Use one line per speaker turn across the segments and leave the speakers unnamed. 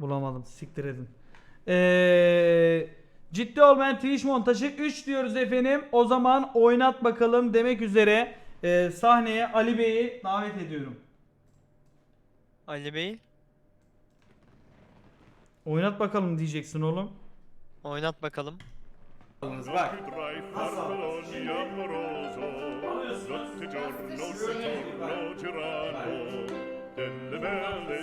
Bulamadım. Siktir edin. Ee, ciddi olmayan Twitch montajı 3 diyoruz efendim. O zaman oynat bakalım demek üzere ee, sahneye Ali Bey'i davet ediyorum.
Ali Bey
Oynat bakalım diyeceksin oğlum.
oynat bakalım.
Giorno girano, delle belle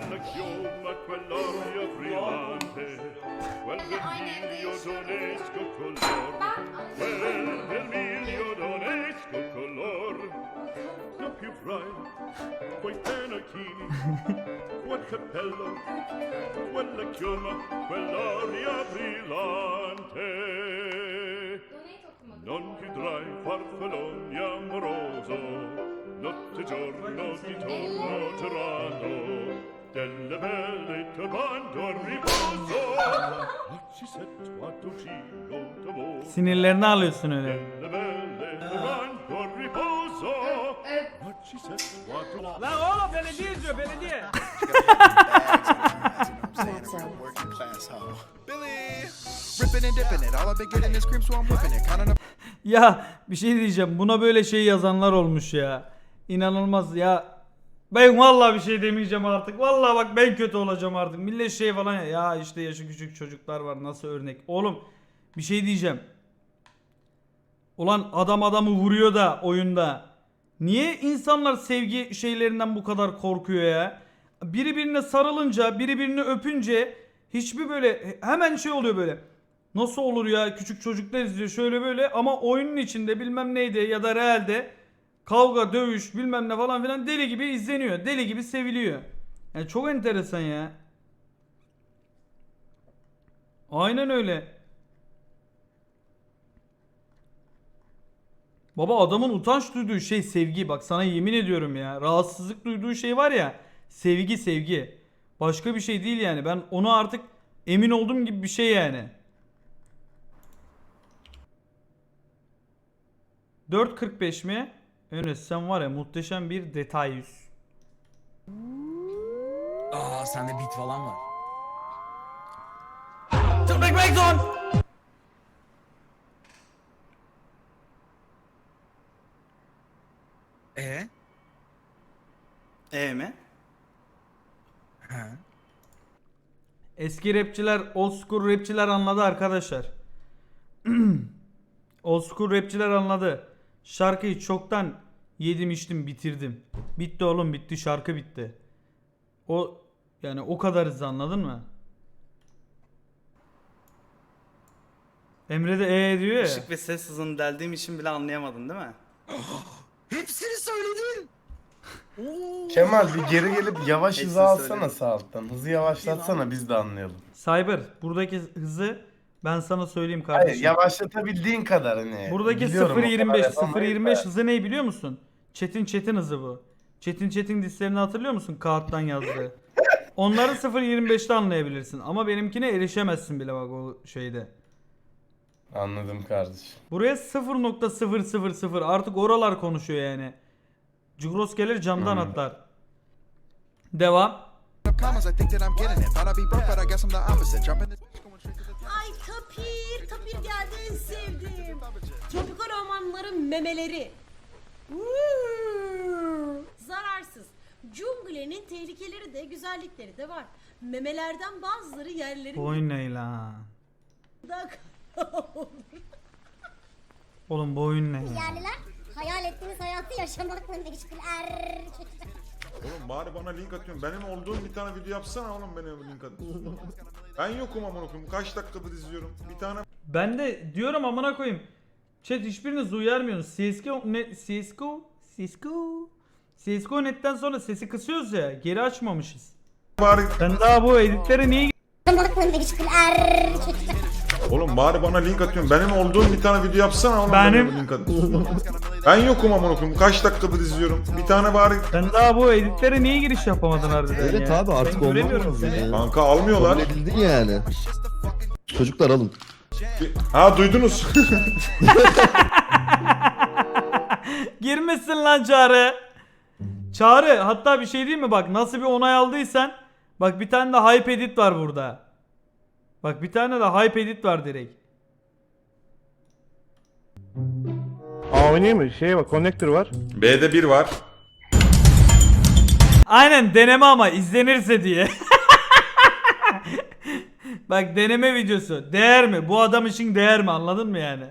quella chioma, quell'aria brillante, quel vermiglio donesco color, quel vermiglio donesco color. Non più frai quei penachini, quel cappello, quella chioma, quell'aria brillante. Non chiudrai farfalloni amoroso, notte e giorno di torno girando, delle belle turbando al riposo. Oggi setto a tucino d'amore,
Sinirlerini alıyorsun öyle.
delle belle turbando al riposo. Oggi setto a tucino
Lan oğlum belediye izliyor belediye.
Working class hoe. Billy! Ripping and dipping it. All I've been getting is cream, so I'm whipping it. Counting up
Ya bir şey diyeceğim. Buna böyle şey yazanlar olmuş ya. İnanılmaz ya. Ben vallahi bir şey demeyeceğim artık. Vallahi bak ben kötü olacağım artık. Millet şey falan ya. Ya işte yaşı küçük çocuklar var nasıl örnek. Oğlum bir şey diyeceğim. Ulan adam adamı vuruyor da oyunda. Niye insanlar sevgi şeylerinden bu kadar korkuyor ya? Biri birine sarılınca, biri birini öpünce hiçbir böyle hemen şey oluyor böyle. Nasıl olur ya küçük çocuklar izliyor şöyle böyle ama oyunun içinde bilmem neydi ya da realde kavga, dövüş bilmem ne falan filan deli gibi izleniyor. Deli gibi seviliyor. Yani çok enteresan ya. Aynen öyle. Baba adamın utanç duyduğu şey sevgi. Bak sana yemin ediyorum ya. Rahatsızlık duyduğu şey var ya. Sevgi sevgi. Başka bir şey değil yani. Ben onu artık emin olduğum gibi bir şey yani. 4.45 mi? Enes sen var ya muhteşem bir detay yüz.
Aa sende beat falan var.
Tırnak Bekzon!
E?
E mi?
He.
Eski rapçiler, old school rapçiler anladı arkadaşlar. old school rapçiler anladı. Şarkıyı çoktan yedim içtim bitirdim. Bitti oğlum bitti şarkı bitti. O yani o kadar hızlı anladın mı? Emre de ee diyor ya.
Işık ve ses hızını deldiğim için bile anlayamadın değil mi?
Hepsini söyledin.
Kemal bir geri gelip yavaş
Hepsini
hızı alsana
söyledim.
sağ alttan. Hızı yavaşlatsana biz de anlayalım.
Cyber buradaki hızı ben sana söyleyeyim
Hayır
kardeşim.
yavaşlatabildiğin kadar hani.
Buradaki
Biliyorum, o kadar
0.25
yapamayız
0.25
da.
hızı ne biliyor musun? Çetin Çetin hızı bu. Çetin Çetin dislerini hatırlıyor musun? Kağıttan yazdığı. Onları 0.25'te anlayabilirsin ama benimkine erişemezsin bile bak o şeyde.
Anladım kardeşim.
Buraya 0.000 artık oralar konuşuyor yani. Cugros gelir camdan
Hmm.
atlar. Devam.
up commas, I think that I'm getting it. Thought I'd be broke, but I guess I'm the opposite. Jumping this bitch, going straight to the
Ay Tapir geldi en sevdiğim. Tropikal ormanların memeleri. Uuu, Zararsız. Cunglenin tehlikeleri de güzellikleri de var. Memelerden bazıları yerlerin
Boyun ne lan?
da
Oğlum boyun ne?
Yerliler hayal ettiğiniz hayatı yaşamakla meşguler.
Oğlum bari bana link atıyorsun. Benim olduğum bir tane video yapsana oğlum benim link at. ben yokum amına koyayım. Kaç dakikadır izliyorum. Bir tane
Ben de diyorum amına koyayım. Chat hiçbiriniz uyarmıyorsunuz. CSGO ne CSGO CSGO CSGO netten sonra sesi kısıyoruz ya. Geri açmamışız.
bari
Ben daha bu editleri niye.
Oğlum bari bana link atıyorsun. Benim olduğum bir tane video yapsana oğlum.
Benim-
bana link ben yokum amına koyayım. Kaç dakikadır izliyorum. Bir tane bari
Sen daha bu editlere niye giriş yapamadın harbiden
Evet
ya?
abi artık
ben
olmaz
göremiyorum
lazım
seni.
ya.
kanka almıyorlar.
Kabul edildin yani. Çocuklar alın.
Ha duydunuz.
Girmişsin lan Çağrı. Çağrı hatta bir şey değil mi bak nasıl bir onay aldıysan bak bir tane de hype edit var burada. Bak bir tane de hype edit var direkt.
Aa oynayayım mı? Şey var, connector var.
B'de bir var.
Aynen deneme ama izlenirse diye. bak deneme videosu. Değer mi? Bu adam için değer mi? Anladın mı yani?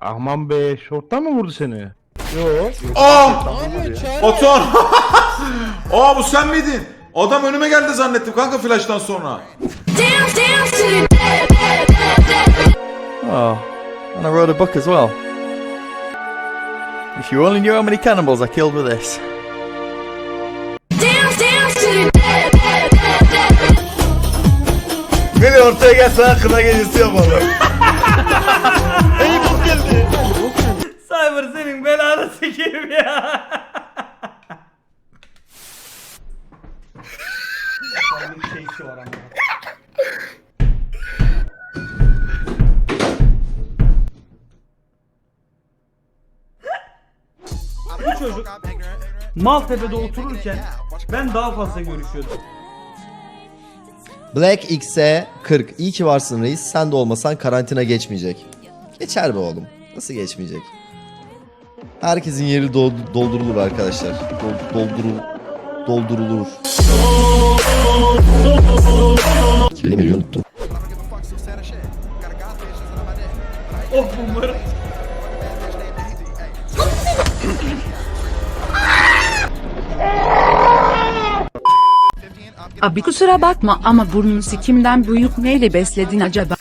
Aman be, şorttan mı vurdu seni?
Aa! Batuhan! Aa bu sen miydin? Adam önüme geldi zannettim kanka flash'tan sonra.
Oh, and I wrote a book as well. If you only knew how many cannibals I killed with this.
Beni ortaya gelse kına gecesi yapalım.
Cyber senin belanı sikeyim ya. Bu çocuk Maltepe'de otururken ben daha fazla görüşüyordum.
Black X'e 40. İyi ki varsın reis. Sen de olmasan karantina geçmeyecek. Geçer be oğlum. Nasıl geçmeyecek? Herkesin yeri doldu- doldurulur arkadaşlar. Dol- doldurul doldurulur. Kelimeyi unuttum.
Oh bunları.
Abi kusura bakma ama burnun sikimden büyük neyle besledin acaba?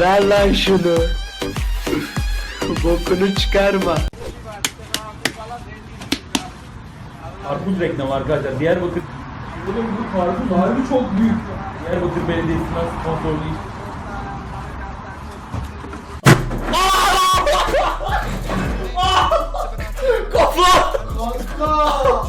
Ver lan şunu. Bokunu çıkarma.
Karpuz reklamı arkadaşlar. Diyarbakır Oğlum bu karpuz harbi çok büyük. Diyarbakır Belediyesi'nden sponsorlu iş. Kafa! Kanka!